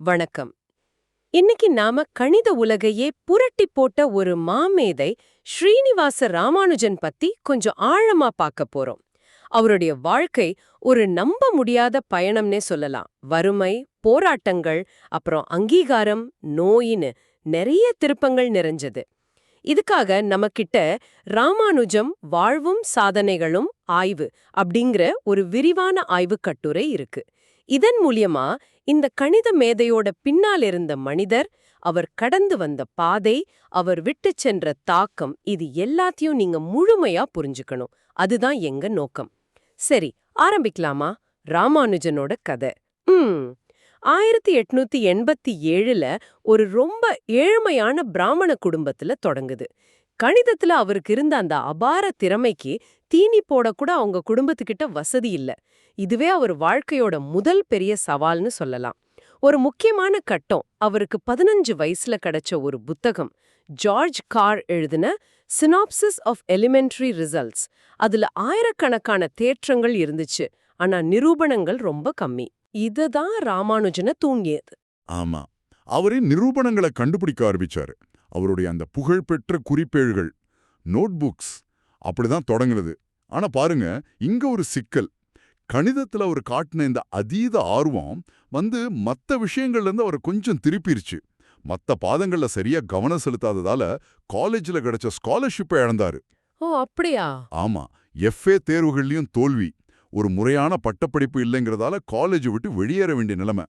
வணக்கம். இன்னைக்கு நாம கணித உலகையே புரட்டி போட்ட ஒரு மாமேதை ஸ்ரீனிவாச ராமானுஜன் பத்தி கொஞ்சம் ஆழமா பார்க்க போறோம். அவருடைய வாழ்க்கை ஒரு நம்ப முடியாத பயணம்னே சொல்லலாம். வறுமை போராட்டங்கள் அப்புறம் அங்கீகாரம் நோயின்னு நிறைய திருப்பங்கள் நிறைஞ்சது. இதுக்காக நமக்கிட்ட ராமானுஜம் வாழ்வும் சாதனைகளும் ஆய்வு அப்படிங்கிற ஒரு விரிவான ஆய்வுக் கட்டுரை இருக்கு. இதன் மூலியமா இந்த கணித மேதையோட பின்னால் இருந்த மனிதர் அவர் கடந்து வந்த பாதை அவர் விட்டுச் சென்ற தாக்கம் இது எல்லாத்தையும் நீங்க முழுமையா புரிஞ்சுக்கணும். அதுதான் எங்க நோக்கம். சரி ஆரம்பிக்கலாமா? ராமானுஜனோட கதை. ம். ஆயிரத்தி எட்நூத்தி எண்பத்தி ஏழுல ஒரு ரொம்ப ஏழ்மையான பிராமண குடும்பத்துல தொடங்குது. கணிதத்துல அவருக்கு இருந்த அந்த அபார திறமைக்கு தீனி போடக்கூட அவங்க குடும்பத்துக்கிட்ட வசதி இல்ல. இதுவே அவர் வாழ்க்கையோட முதல் பெரிய சவால்னு சொல்லலாம். ஒரு முக்கியமான கட்டம் அவருக்கு பதினஞ்சு வயசுல கிடைச்ச ஒரு புத்தகம். ஜார்ஜ் கார் எழுதின சினாப்சிஸ் ஆஃப் எலிமெண்ட்ரி ரிசல்ட்ஸ் அதுல ஆயிரக்கணக்கான தேற்றங்கள் இருந்துச்சு. ஆனா நிரூபணங்கள் ரொம்ப கம்மி. இதுதான் ராமானுஜனை தூங்கியது. ஆமா. அவரே நிரூபணங்களை கண்டுபிடிக்க ஆரம்பிச்சாரு. அவருடைய அந்த புகழ்பெற்ற குறிப்பேடுகள் நோட்புக்ஸ் அப்படிதான் தொடங்குறது ஆனா பாருங்க இங்க ஒரு சிக்கல். கணிதத்துல அவர் காட்டின இந்த அதீத ஆர்வம் வந்து மத்த விஷயங்கள்ல இருந்து அவரை கொஞ்சம் திருப்பிருச்சு. மத்த பாதங்கள்ல சரியா கவனம் செலுத்தாததால காலேஜ்ல கிடைச்ச ஸ்காலர்ஷிப்பை இழந்தாரு. ஓ அப்படியா? ஆமா எஃப்ஏ தேர்வுகள்லயும் தோல்வி. ஒரு முறையான பட்டப்படிப்பு இல்லைங்கிறதால காலேஜ் விட்டு வெளியேற வேண்டிய நிலைமை.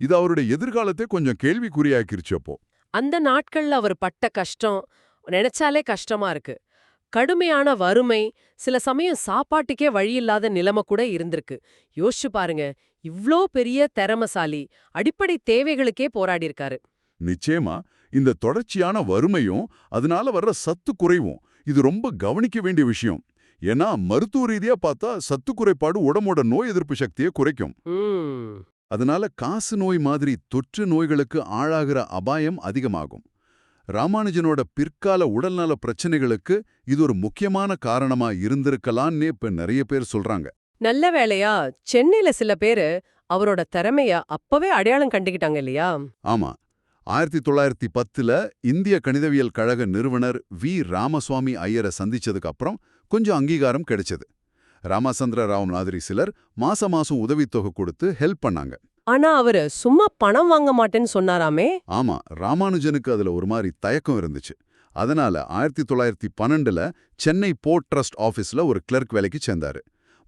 இது அவருடைய எதிர்காலத்தை கொஞ்சம் கேள்விக்குறியாக்கிருச்சு அப்போ. அந்த நாட்கள்ல அவர் பட்ட கஷ்டம் நினைச்சாலே கஷ்டமா இருக்கு. கடுமையான வறுமை சில சமயம் சாப்பாட்டுக்கே வழியில்லாத நிலைமை கூட இருந்திருக்கு. யோசிச்சு பாருங்க இவ்ளோ பெரிய திறமசாலி அடிப்படை தேவைகளுக்கே போராடி இருக்காரு நிச்சயமா இந்த தொடர்ச்சியான வறுமையும் அதனால வர்ற சத்து குறைவும் இது ரொம்ப கவனிக்க வேண்டிய விஷயம். ஏன்னா மருத்துவ ரீதியா பார்த்தா சத்து குறைபாடு உடம்போட நோய் எதிர்ப்பு சக்தியை குறைக்கும். அதனால காசு நோய் மாதிரி தொற்று நோய்களுக்கு ஆளாகிற அபாயம் அதிகமாகும். ராமானுஜனோட பிற்கால உடல்நல பிரச்சனைகளுக்கு இது ஒரு முக்கியமான காரணமா இருந்திருக்கலாம்னே இப்ப நிறைய பேர் சொல்றாங்க. நல்ல வேளையா சென்னையில சில பேரு அவரோட திறமைய அப்பவே அடையாளம் கண்டுகிட்டாங்க இல்லையா? ஆமா. ஆயிரத்தி தொள்ளாயிரத்தி பத்துல இந்திய கணிதவியல் கழக நிறுவனர் வி. ராமசுவாமி ஐயரை சந்திச்சதுக்கு அப்புறம் கொஞ்சம் அங்கீகாரம் கிடைச்சது. ராமச்சந்திர ராவ் மாதிரி சிலர் மாச மாசம் உதவித்தொகை கொடுத்து ஹெல்ப் பண்ணாங்க. ஆனா அவரு சும்மா பணம் வாங்க மாட்டேன்னு சொன்னாராமே. ஆமா ராமானுஜனுக்கு அதுல ஒரு மாதிரி தயக்கம் இருந்துச்சு. அதனால ஆயிரத்தி தொள்ளாயிரத்தி பன்னெண்டுல சென்னை போர்ட் ட்ரஸ்ட் ஆபீஸ்ல ஒரு கிளர்க் வேலைக்கு சேர்ந்தாரு.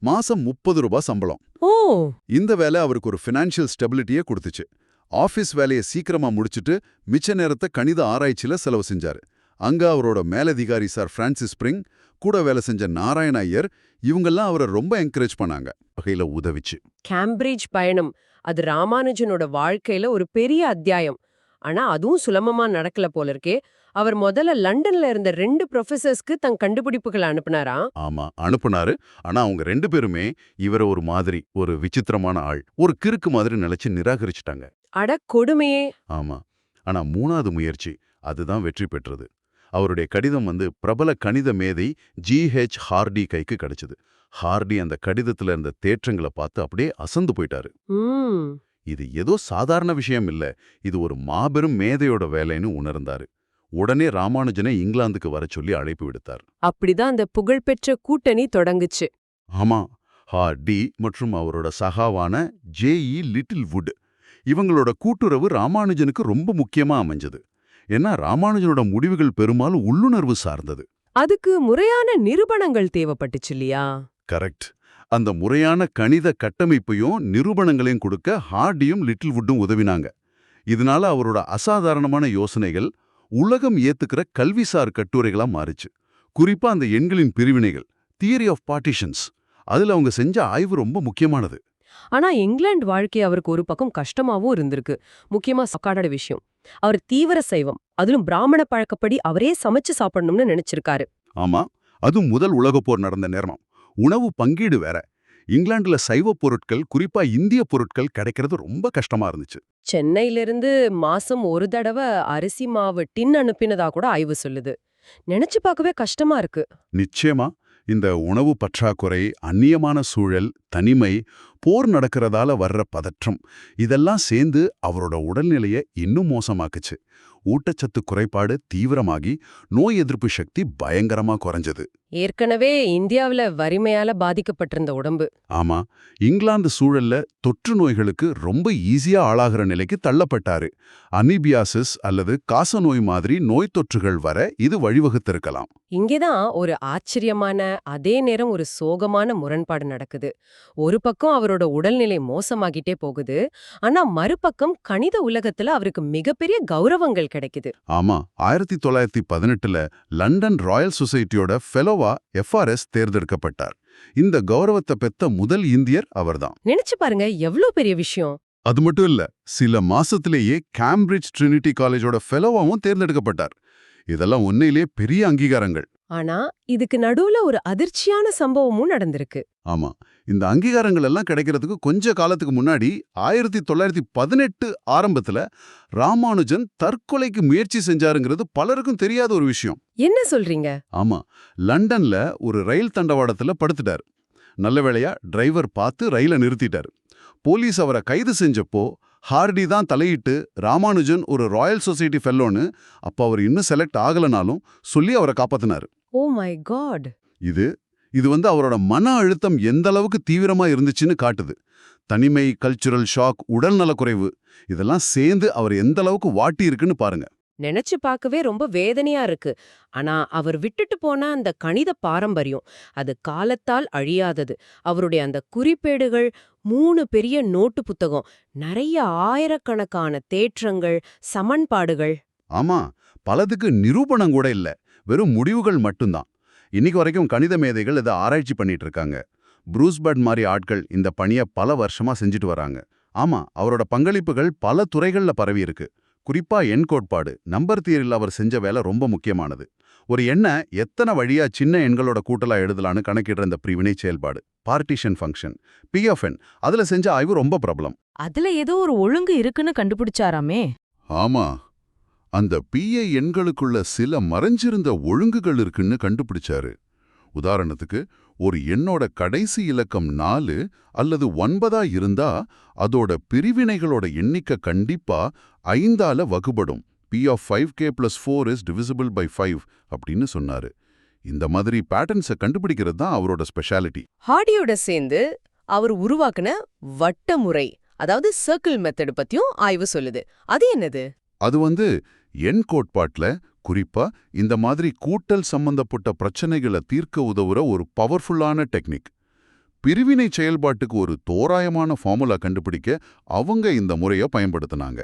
மாசம் முப்பது ரூபாய் சம்பளம். ஓ! இந்த வேலை அவருக்கு ஒரு ஃபினான்ஷியல் ஸ்டெபிலிட்டியே கொடுத்துச்சு. ஆபீஸ் வேலையை சீக்கிரமா முடிச்சிட்டு மிச்ச நேரத்தை கணித ஆராய்ச்சியில செலவு செஞ்சாரு. அங்க அவரோட மேலதிகாரி சார் பிரான்சிஸ் ஸ்பிரிங் கூட வேலை செஞ்ச நாராயண ஐயர் இவங்கெல்லாம் அவரை ரொம்ப என்கரேஜ் பண்ணாங்க. வகையில உதவிச்சு. கேம்பிரிட்ஜ் பயணம். அது ராமானுஜனோட வாழ்க்கையில ஒரு பெரிய அத்தியாயம். ஆனா அதுவும் சுலபமா நடக்கல போல இருக்கே. அவர் முதல்ல லண்டன்ல இருந்த ரெண்டு ப்ரொஃபசர்ஸ்க்கு தன் கண்டுபிடிப்புகளை அனுப்புனாரா? ஆமா அனுப்புனாரு. ஆனா அவங்க ரெண்டு பேருமே இவரை ஒரு மாதிரி ஒரு விசித்திரமான ஆள் ஒரு கிறுக்கு மாதிரி நினைச்சு நிராகரிச்சிட்டாங்க. அட கொடுமையே! ஆமா. ஆனா மூணாவது முயற்சி அதுதான் வெற்றி பெற்றது. அவருடைய கடிதம் வந்து பிரபல கணித மேதை ஜி ஹெச் ஹார்டி கைக்கு கிடைச்சது. ஹார்டி அந்த கடிதத்துல இருந்த தேற்றங்களை பார்த்து அப்படியே அசந்து போயிட்டாரு. இது ஏதோ சாதாரண விஷயம் இல்ல. இது ஒரு மாபெரும் மேதையோட வேலைன்னு உணர்ந்தாரு. உடனே ராமானுஜனை இங்கிலாந்துக்கு வர சொல்லி அழைப்பு விடுத்தார். அப்படிதான் அந்த புகழ்பெற்ற கூட்டணி தொடங்குச்சு. ஆமா ஹார்டி மற்றும் அவரோட சகாவான ஜே இ லிட்டில் வுட் இவங்களோட கூட்டுறவு ராமானுஜனுக்கு ரொம்ப முக்கியமா அமைஞ்சது. ஏன்னா ராமானுஜனோட முடிவுகள் பெரும்பாலும் உள்ளுணர்வு சார்ந்தது. அதுக்கு முறையான நிரூபணங்கள் தேவைப்பட்டுச்சு இல்லையா? கரெக்ட். அந்த முறையான கணித கட்டமைப்பையும் நிரூபணங்களையும் கொடுக்க ஹார்டியும் லிட்டில் வுட்டும் உதவினாங்க. இதனால அவரோட அசாதாரணமான யோசனைகள் உலகம் ஏத்துக்கிற கல்விசார் கட்டுரைகளா மாறுச்சு. குறிப்பா அந்த எண்களின் பிரிவினைகள் தியரி ஆஃப் பார்ட்டிஷன்ஸ் அதுல அவங்க செஞ்ச ஆய்வு ரொம்ப முக்கியமானது. ஆனா இங்கிலாந்து வாழ்க்கை அவருக்கு ஒரு பக்கம் கஷ்டமாவும் இருந்திருக்கு. முக்கியமா சக்காடோட விஷயம். அவர் தீவிர சைவம். அதிலும் பிராமண பழக்கப்படி அவரே சமைச்சு சாப்பிடணும்னு நினைச்சிருக்காரு. ஆமா அதுவும் முதல் உலகப் போர் நடந்த நேரம். உணவு பங்கீடு வேற. இங்கிலாந்துல சைவ பொருட்கள் குறிப்பா இந்திய பொருட்கள் கிடைக்கிறது ரொம்ப கஷ்டமா இருந்துச்சு. சென்னையிலிருந்து மாசம் ஒரு தடவை அரிசி மாவு டின் அனுப்பினதா கூட ஆய்வு சொல்லுது. நினைச்சு பார்க்கவே கஷ்டமா இருக்கு. நிச்சயமா. இந்த உணவு பற்றாக்குறை அந்நியமான சூழல் தனிமை போர் நடக்கிறதால வர்ற பதற்றம் இதெல்லாம் சேர்ந்து அவரோட உடல்நிலையை இன்னும் மோசமாக்குச்சு. ஊட்டச்சத்து குறைபாடு தீவிரமாகி நோய் எதிர்ப்பு சக்தி பயங்கரமா குறைஞ்சது. ஏற்கனவே இந்தியாவுல வறுமையால பாதிக்கப்பட்டிருந்த உடம்பு. ஆமா இங்கிலாந்து சூழல்ல தொற்று நோய்களுக்கு ரொம்ப ஈஸியா ஆளாகிற நிலைக்கு தள்ளப்பட்டாரு. அனிபியாசிஸ் அல்லது காசநோய் மாதிரி நோய் தொற்றுகள் வர இது வழிவகுத்திருக்கலாம். இங்கேதான் ஒரு ஆச்சரியமான அதே நேரம் ஒரு சோகமான முரண்பாடு நடக்குது. ஒரு பக்கம் அவரோட உடல்நிலை மோசமாகிட்டே போகுது. ஆனா மறுபக்கம் கணித உலகத்துல அவருக்கு மிகப்பெரிய கௌரவங்கள் கிடைக்குது. ஆமா ஆயிரத்தி தொள்ளாயிரத்தி பதினெட்டுல லண்டன் ராயல் சொசைட்டியோட ஃபெலோவா எஃப்ஆர்எஸ் தேர்ந்தெடுக்கப்பட்டார். இந்த கௌரவத்தை பெத்த முதல் இந்தியர் அவர்தான். நினைச்சு பாருங்க எவ்ளோ பெரிய விஷயம். அது மட்டும் இல்ல சில மாசத்திலேயே கேம்பிரிட்ஜ் ட்ரினிட்டி காலேஜோட ஃபெலோவாவும் தேர்ந்தெடுக்கப்பட்டார். இதெல்லாம் உண்மையிலேயே பெரிய அங்கீகாரங்கள். ஆனா இதுக்கு நடுவுல ஒரு அதிர்ச்சியான சம்பவமும் நடந்திருக்கு. ஆமா. இந்த அங்கீகாரங்கள் எல்லாம் கிடைக்கிறதுக்கு கொஞ்ச காலத்துக்கு முன்னாடி ஆயிரத்தி தொள்ளாயிரத்தி பதினெட்டு ஆரம்பத்துல ராமானுஜன் தற்கொலைக்கு முயற்சி செஞ்சாருங்கிறது பலருக்கும் தெரியாத ஒரு விஷயம். என்ன சொல்றீங்க? ஆமா. லண்டன்ல ஒரு ரயில் தண்டவாளத்துல படுத்துட்டார். நல்ல வேளையா டிரைவர் பார்த்து ரயிலை நிறுத்திட்டார். போலீஸ் அவரை கைது செஞ்சப்போ ஹார்டி தான் தலையிட்டு ராமானுஜன் ஒரு ராயல் சொசைட்டி ஃபெல்லோன்னு அப்போ அவர் இன்னும் செலக்ட் ஆகலனாலும் சொல்லி அவரை காப்பாத்தினார். ஓ மை காட் இது இது வந்து அவரோட மன அழுத்தம் எந்த அளவுக்கு தீவிரமா இருந்துச்சுன்னு காட்டுது. தனிமை கல்ச்சுரல் ஷாக் உடல் நலக்குறைவு இதெல்லாம் சேர்ந்து அவர் எந்த அளவுக்கு வாட்டி இருக்குன்னு பாருங்க. நினைச்சு பார்க்கவே ரொம்ப வேதனையா இருக்கு. ஆனா அவர் விட்டுட்டு போன அந்த கணித பாரம்பரியம் அது காலத்தால் அழியாதது. அவருடைய அந்த குறிப்பேடுகள் மூணு பெரிய நோட்டு புத்தகம் நிறைய ஆயிரக்கணக்கான தேற்றங்கள் சமன்பாடுகள். ஆமா பலதுக்கு நிரூபணம் கூட இல்ல. வெறும் முடிவுகள் மட்டும்தான். இன்னைக்கு வரைக்கும் கணித மேதைகள் இதை ஆராய்ச்சி பண்ணிட்டு இருக்காங்க. ப்ரூஸ்பர்ட் மாதிரி ஆட்கள் இந்த பணியை பல வருஷமா செஞ்சுட்டு வராங்க. ஆமா அவரோட பங்களிப்புகள் பல துறைகள்ல பரவி இருக்கு. குறிப்பா எண் கோட்பாடு நம்பர் தியரியில் அவர் செஞ்ச வேலை ரொம்ப முக்கியமானது. ஒரு எண்ணை எத்தனை வழியா சின்ன எண்களோட கூட்டலா எழுதலான்னு கணக்கிடுற இந்த பிரிவினை செயல்பாடு பார்ட்டிஷன் ஃபங்க்ஷன் பிஎஃப்என் அதுல செஞ்ச ஆய்வு ரொம்ப பிரபலம். அதுல ஏதோ ஒரு ஒழுங்கு இருக்குன்னு கண்டுபிடிச்சாராமே. ஆமா. அந்த பிஏ எண்களுக்குள்ள சில மறைஞ்சிருந்த ஒழுங்குகள் இருக்குன்னு கண்டுபிடிச்சாரு. உதாரணத்துக்கு ஒரு எண்ணோட கடைசி இலக்கம் நாலு அல்லது ஒன்பதா இருந்தா அதோட பிரிவினைகளோட எண்ணிக்கை கண்டிப்பா ஐந்தால வகுபடும். P of five K plus four is divisible by five அப்படின்னு சொன்னாரு. இந்த மாதிரி பேட்டர்ன்ஸை கண்டுபிடிக்கிறது தான் அவரோட ஸ்பெஷாலிட்டி ஹார்டியோட சேர்ந்து அவர் உருவாக்குன வட்ட முறை அதாவது சர்க்கிள் மெத்தட் பத்தியும் ஆய்வு சொல்லுது. அது என்னது? அது வந்து என் கோட்பாட்ல குறிப்பா இந்த மாதிரி கூட்டல் சம்பந்தப்பட்ட பிரச்சனைகளை தீர்க்க உதவுற ஒரு பவர்ஃபுல்லான டெக்னிக் பிரிவினை செயல்பாட்டுக்கு ஒரு தோராயமான ஃபார்முலா கண்டுபிடிக்க அவங்க இந்த முறையை பயன்படுத்தினாங்க.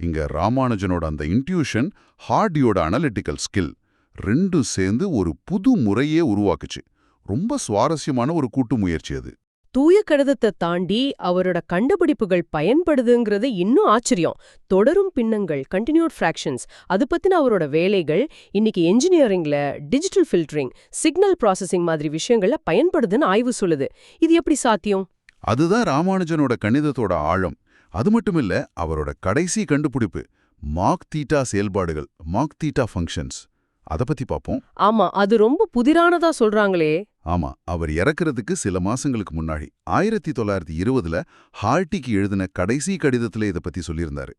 இங்க ராமானுஜனோட அந்த இன்ட்யூஷன் ஹார்டியோட அனலிட்டிக்கல் ஸ்கில் ரெண்டும் சேர்ந்து ஒரு புது முறையே உருவாக்குச்சு. ரொம்ப சுவாரஸ்யமான ஒரு கூட்டு முயற்சி அது. தூய கடிதத்தை தாண்டி அவரோட கண்டுபிடிப்புகள் பயன்படுதுங்கிறது இன்னும் ஆச்சரியம். தொடரும் பின்னங்கள் கண்டினியூட் ஃப்ராக்ஷன்ஸ் அது பத்தின அவரோட வேலைகள் இன்னைக்கு என்ஜினியரிங்கில் டிஜிட்டல் ஃபில்டரிங் சிக்னல் ப்ராசஸிங் மாதிரி விஷயங்களில் பயன்படுதுன்னு ஆய்வு சொல்லுது. இது எப்படி சாத்தியம்? அதுதான் ராமானுஜனோட கணிதத்தோட ஆழம். அது மட்டுமில்ல அவரோட கடைசி கண்டுபிடிப்பு மாக் தீட்டா செயல்பாடுகள் மாக் தீட்டா ஃபங்க்ஷன்ஸ் அத பத்தி பார்ப்போம் ஆமா அது ரொம்ப புதிரானதா சொல்றாங்களே. ஆமா அவர் இறக்குறதுக்கு சில மாசங்களுக்கு முன்னாடி ஆயிரத்தி தொள்ளாயிரத்தி இருபதுல ஹார்ட்டிக்கு எழுதின கடைசி கடிதத்துல இத பத்தி சொல்லியிருந்தாரு.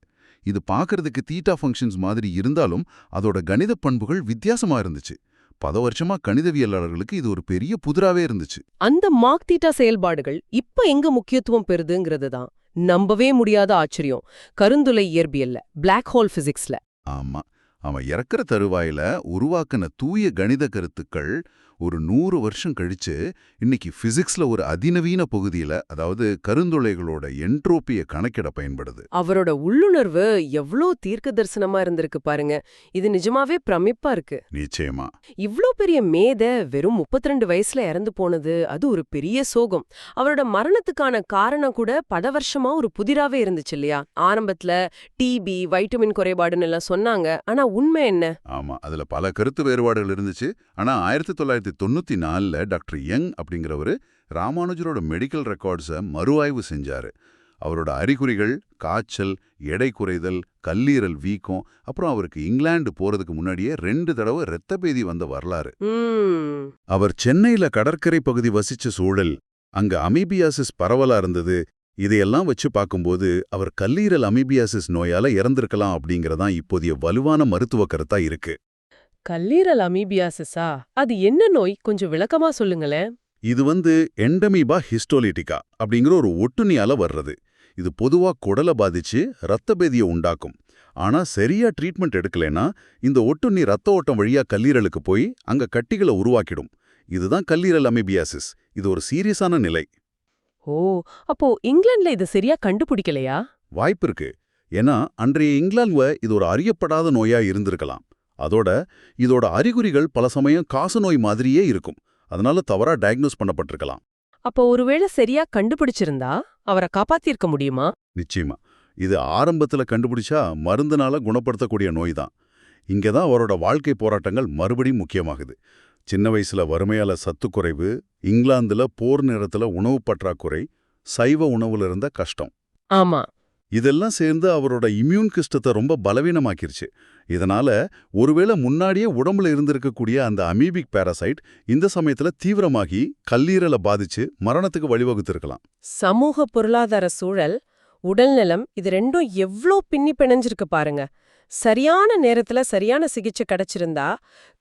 இது பார்க்கறதுக்கு தீட்டா ஃபங்க்ஷன்ஸ் மாதிரி இருந்தாலும் அதோட கணித பண்புகள் வித்தியாசமா இருந்துச்சு. பல வருஷமா கணிதவியலாளர்களுக்கு இது ஒரு பெரிய புதிராவே இருந்துச்சு. அந்த மார்க் தீட்டா செயல்பாடுகள் இப்ப எங்க முக்கியத்துவம் பெறுதுங்கிறது தான். நம்பவே முடியாத ஆச்சரியம். கருந்துளை இயற்பியல்ல பிளாக் ஹோல் பிசிக்ஸ்ல ஆமா. அவன் இறக்குற தருவாயில உருவாக்கின தூய கணித கருத்துக்கள் ஒரு நூறு வருஷம் கழிச்சு இன்னைக்கு பிசிக்ஸ்ல ஒரு அதிநவீன பகுதியில அதாவது கருந்துளைகளோட என்ட்ரோப்பிய கணக்கிட பயன்படுது. அவரோட உள்ளுணர்வு எவ்ளோ தீர்க்க தரிசனமா இருந்திருக்கு பாருங்க. இது நிஜமாவே பிரமிப்பா இருக்கு. நிச்சயமா. இவ்ளோ பெரிய மேத வெறும் 32 வயசுல இறந்து போனது அது ஒரு பெரிய சோகம். அவரோட மரணத்துக்கான காரணம் கூட பல வருஷமா ஒரு புதிராவே இருந்துச்சு இல்லையா? ஆரம்பத்துல டிபி வைட்டமின் குறைபாடுன்னு எல்லாம் சொன்னாங்க. ஆனா உண்மை என்ன? ஆமா அதுல பல கருத்து வேறுபாடுகள் இருந்துச்சு. ஆனா ஆயிரத்தி தொள்ளாயிரத்தி தொண்ணூத்தி நாலுல டாக்டர் யங் அப்படிங்கிறவரு ராமானுஜரோட மெடிக்கல் ரெக்கார்ட்ஸை மறு ஆய்வு செஞ்சாரு. அவரோட அறிகுறிகள் காய்ச்சல் எடை குறைதல் கல்லீரல் வீக்கம் அப்புறம் அவருக்கு இங்கிலாந்து போறதுக்கு முன்னாடியே ரெண்டு தடவை இரத்தப்பேதி வந்த வரலாறு. அவர் சென்னையில கடற்கரை பகுதி வசிச்ச சூழல் அங்க அமீபியாசிஸ் பரவலா இருந்தது இதையெல்லாம் வச்சு பார்க்கும்போது அவர் கல்லீரல் அமீபியாசிஸ் நோயால இறந்திருக்கலாம் அப்படிங்கறதான் இப்போதைய வலுவான மருத்துவ கருத்தா இருக்கு. கல்லீரல் அமீபியாசிஸா? அது என்ன நோய்? கொஞ்சம் விளக்கமா சொல்லுங்களேன். இது வந்து எண்டமீபா ஹிஸ்டோலிட்டிகா அப்படிங்கிற ஒரு ஒட்டுண்ணியால வர்றது. இது பொதுவா குடலை பாதிச்சு ரத்தபேதியை உண்டாக்கும். ஆனா சரியா ட்ரீட்மெண்ட் எடுக்கலைன்னா இந்த ஒட்டுண்ணி ரத்த ஓட்டம் வழியா கல்லீரலுக்கு போய் அங்க கட்டிகளை உருவாக்கிடும். இதுதான் கல்லீரல் அமீபியாசிஸ். இது ஒரு சீரியஸான நிலை. ஓ அப்போ இங்கிலாந்துல இது சரியா கண்டுபிடிக்கலையா? வாய்ப்பு இருக்கு. ஏன்னா அன்றைய இங்கிலாந்துல இது ஒரு அறியப்படாத நோயா இருந்திருக்கலாம். அதோட இதோட அறிகுறிகள் பல சமயம் காச நோய் மாதிரியே இருக்கும். அதனால தவறா டயக்னோஸ் பண்ணப்பட்டிருக்கலாம். அப்போ ஒருவேளை சரியா கண்டுபிடிச்சிருந்தா அவரை காப்பாத்திருக்க முடியுமா? நிச்சயமா. இது ஆரம்பத்துல கண்டுபிடிச்சா மருந்துனால குணப்படுத்தக்கூடிய நோய் தான். இங்கே தான் அவரோட வாழ்க்கை போராட்டங்கள் மறுபடியும் முக்கியமாகுது. சின்ன வயசுல வறுமையால சத்து குறைவு இங்கிலாந்துல போர் நேரத்துல உணவு பற்றாக்குறை சைவ உணவுல இருந்த கஷ்டம். ஆமா. இதெல்லாம் சேர்ந்து அவரோட இம்யூன் கிஸ்டத்தை ரொம்ப பலவீனமாக்கிருச்சு. இதனால ஒருவேளை முன்னாடியே உடம்புல இருந்திருக்கக்கூடிய அந்த அமீபிக் பாராசைட் இந்த சமயத்துல தீவிரமாகி கல்லீரலை பாதிச்சு மரணத்துக்கு வழிவகுத்திருக்கலாம். சமூக பொருளாதார சூழல் உடல்நலம் இது ரெண்டும் எவ்ளோ பின்னி பிணைஞ்சிருக்கு பாருங்க. சரியான நேரத்துல சரியான சிகிச்சை கிடைச்சிருந்தா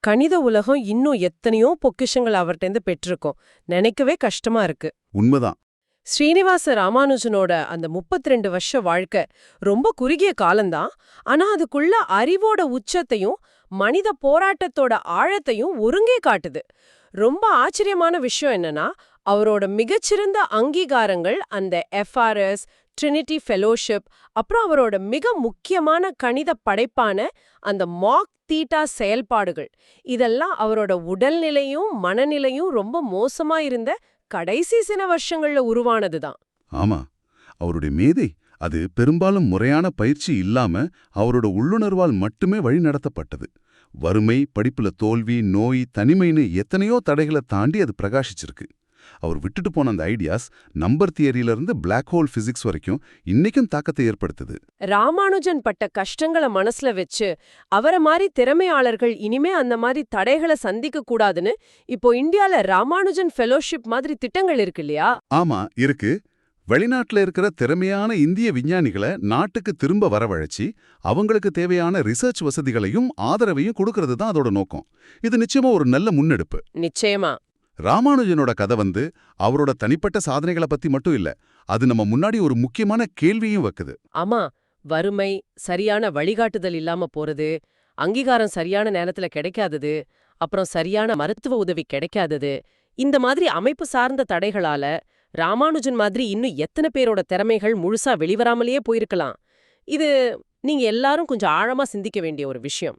கணித உலகம் இன்னும் எத்தனையோ பொக்கிஷங்கள் அவர்கிட்டருந்து பெற்றிருக்கும். நினைக்கவே கஷ்டமா இருக்கு. உண்மைதான். ஸ்ரீனிவாச ராமானுஜனோட அந்த 32 வருஷ வாழ்க்கை ரொம்ப குறுகிய காலம்தான். ஆனா அதுக்குள்ள அறிவோட உச்சத்தையும் மனித போராட்டத்தோட ஆழத்தையும் ஒருங்கே காட்டுது. ரொம்ப ஆச்சரியமான விஷயம் என்னன்னா அவரோட மிகச்சிறந்த அங்கீகாரங்கள் அந்த எஃப்ஆர்எஸ் ட்ரினிட்டி ஃபெலோஷிப் அப்புறம் அவரோட மிக முக்கியமான கணித படைப்பான அந்த மாக் தீட்டா செயல்பாடுகள். இதெல்லாம் அவரோட உடல்நிலையும் மனநிலையும் ரொம்ப மோசமா இருந்த கடைசி சில வருஷங்கள்ல உருவானதுதான். ஆமா. அவருடைய மேதை அது பெரும்பாலும் முறையான பயிற்சி இல்லாம அவரோட உள்ளுணர்வால் மட்டுமே வழிநடத்தப்பட்டது வறுமை படிப்புல தோல்வி நோய் தனிமைன்னு எத்தனையோ தடைகளை தாண்டி அது பிரகாசிச்சிருக்கு. அவர் விட்டுட்டு போன அந்த ஐடியாஸ் நம்பர் தியரியில இருந்து பிளாக் ஹோல் பிசிக்ஸ் வரைக்கும் இன்னைக்கும் தாக்கத்தை ஏற்படுத்துது. ராமானுஜன் பட்ட கஷ்டங்களை மனசுல வச்சு அவரை மாதிரி திறமையாளர்கள் இனிமே அந்த மாதிரி தடைகளை சந்திக்க கூடாதுன்னு இப்போ இந்தியால ராமானுஜன் ஃபெலோஷிப் மாதிரி திட்டங்கள் இருக்கு இல்லையா? ஆமா இருக்கு. வெளிநாட்டுல இருக்கிற திறமையான இந்திய விஞ்ஞானிகளை நாட்டுக்கு திரும்ப வரவழைச்சி அவங்களுக்கு தேவையான ரிசர்ச் வசதிகளையும் ஆதரவையும் கொடுக்கறது தான் அதோட நோக்கம். இது நிச்சயமா ஒரு நல்ல முன்னெடுப்பு. நிச்சயமா. ராமானுஜனோட கதை வந்து அவரோட தனிப்பட்ட சாதனைகளை பத்தி மட்டும் இல்ல அது நம்ம முன்னாடி ஒரு முக்கியமான கேள்வியும் வைக்குது. ஆமா வறுமை சரியான வழிகாட்டுதல் இல்லாம போறது அங்கீகாரம் சரியான நேரத்துல கிடைக்காதது அப்புறம் சரியான மருத்துவ உதவி கிடைக்காதது இந்த மாதிரி அமைப்பு சார்ந்த தடைகளால ராமானுஜன் மாதிரி இன்னும் எத்தனை பேரோட திறமைகள் முழுசா வெளிவராமலேயே போயிருக்கலாம். இது நீங்க எல்லாரும் கொஞ்சம் ஆழமா சிந்திக்க வேண்டிய ஒரு விஷயம்.